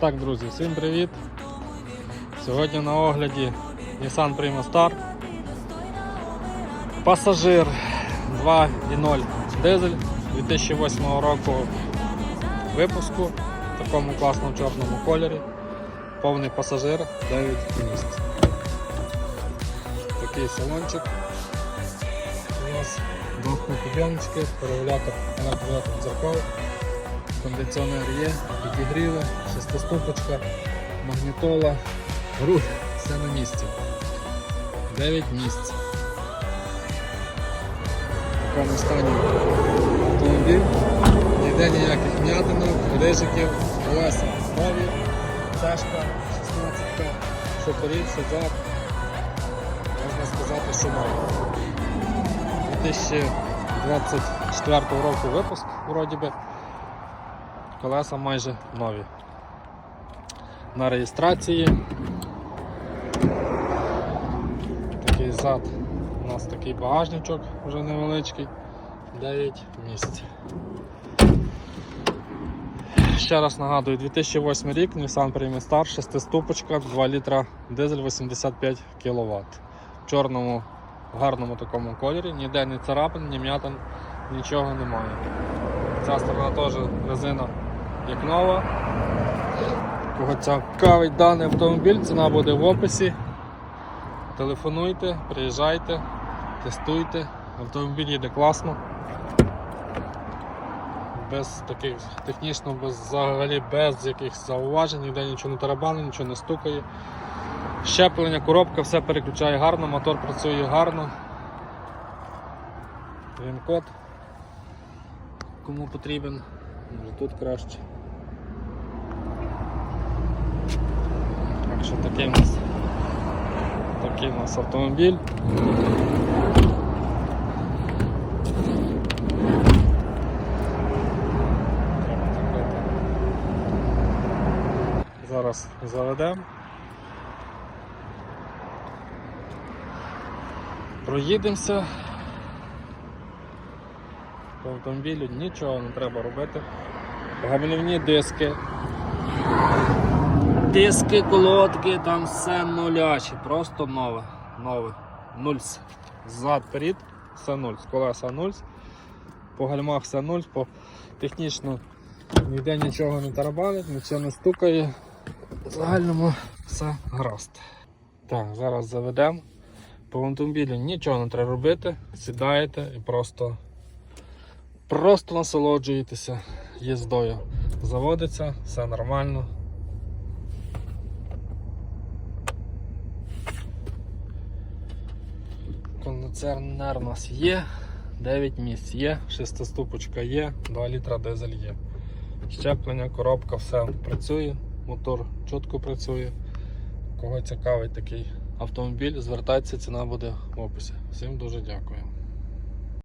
Так, друзі, всім привіт! Сьогодні на огляді Nissan Prima Star. Пасажир 2.0 дизель 2008 року випуску в такому класному чорному кольорі. Повний пасажир 9 місць. Такий салончик. У нас двох двохпідйомнички, перегулятор, електролятор дзеркал. Кондиціонер є, підігріли, шестиступочка, магнітола, руль, все на місці. 9 місць. В такому стані автомобіль. Ніде ніяких м'ятинок, рижиків, колеса нові, цешка 16 що перед, що. Можна сказати, що нові. 2024 року випуск вроді би колеса майже нові. На реєстрації. Такий зад. У нас такий багажничок вже невеличкий. 9 місць. Ще раз нагадую, 2008 рік Nissan Prima Star, 6 ступочка, 2 літра дизель 85 кВт. В чорному гарному такому кольорі, ніде ні царапин, ні м'ятин, нічого немає. Ця сторона теж резина як нова. Кого цікавить даний автомобіль, ціна буде в описі. Телефонуйте, приїжджайте, тестуйте. Автомобіль їде класно. Без таких технічно, без взагалі без якихось зауважень, ніде нічого не тарабане, нічого не стукає. Щеплення, коробка, все переключає гарно, мотор працює гарно. Він код. Кому потрібен, може тут краще. Так що такий у нас такий у нас автомобіль. Зараз заведемо. Проїдемося. По автомобілю нічого не треба робити. Габелівні диски. Диски, колодки, там все нулячі, просто нове. Нове. Нульс. Зад перед, все нульс. Колеса нульс. По гальмах все нульс, по технічно ніде нічого не тарабанить, нічого не стукає. В загальному все гаразд. Так, зараз заведемо. По автомобілю нічого не треба робити, сідаєте і просто, просто насолоджуєтеся їздою. Заводиться, все нормально. Кондиціонер у нас є, 9 місць є, 6 є, 2 літра дизель є. Щеплення, коробка, все працює, мотор чітко працює. Кого цікавий такий автомобіль, звертайтеся, ціна буде в описі. Всім дуже дякую.